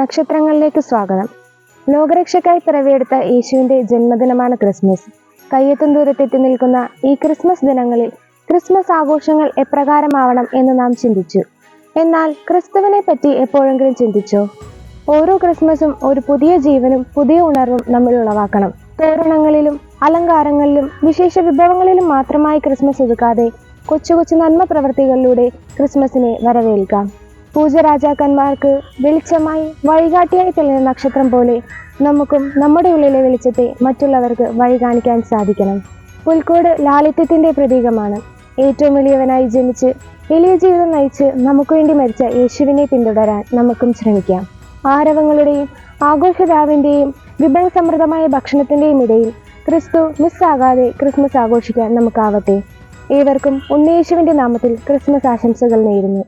നക്ഷത്രങ്ങളിലേക്ക് സ്വാഗതം. ലോകരക്ഷക്കായി പിറവിയെടുത്ത യേശുവിന്റെ ജന്മദിനമാണ് ക്രിസ്മസ്. കയ്യെത്തും ദൂരത്തെത്തി നിൽക്കുന്ന ഈ ക്രിസ്മസ് ദിനങ്ങളിൽ ക്രിസ്മസ് ആഘോഷങ്ങൾ എപ്രകാരമാവണം എന്ന് നാം ചിന്തിച്ചു. എന്നാൽ ക്രിസ്തുവിനെ പറ്റി എപ്പോഴെങ്കിലും ചിന്തിച്ചോ? ഓരോ ക്രിസ്മസും ഒരു പുതിയ ജീവനും പുതിയ ഉണർവും നമ്മൾ ഉളവാക്കണം. തോരണങ്ങളിലും അലങ്കാരങ്ങളിലും വിശേഷ വിഭവങ്ങളിലും മാത്രമായി ക്രിസ്മസ് ഒതുക്കാതെ കൊച്ചു കൊച്ചു നന്മ പ്രവൃത്തികളിലൂടെ ക്രിസ്മസിനെ വരവേൽക്കാം. പൂജരാജാക്കന്മാർക്ക് വെളിച്ചമായി വഴികാട്ടിയായി തെളിഞ്ഞ നക്ഷത്രം പോലെ നമുക്കും നമ്മുടെ ഉള്ളിലെ വെളിച്ചത്തെ മറ്റുള്ളവർക്ക് വഴി കാണിക്കാൻ സാധിക്കണം. പുൽക്കോട് ലാളിത്യത്തിന്റെ പ്രതീകമാണ്. ഏറ്റവും വലിയവനായി ജനിച്ച് എളിയ ജീവിതം നയിച്ച് നമുക്ക് വേണ്ടി മരിച്ച യേശുവിനെ പിന്തുടരാൻ നമുക്കും ശ്രമിക്കാം. ആരവങ്ങളുടെയും ആഘോഷരാവിന്റെയും വിഭവസമൃദ്ധമായ ഭക്ഷണത്തിന്റെയും ഇടയിൽ ക്രിസ്തു മിസ്സാകാതെ ക്രിസ്മസ് ആഘോഷിക്കാൻ നമുക്കാവട്ടെ. ഏവർക്കും ഉണ്ണയേശുവിന്റെ നാമത്തിൽ ക്രിസ്മസ് ആശംസകൾ നേരുന്നു.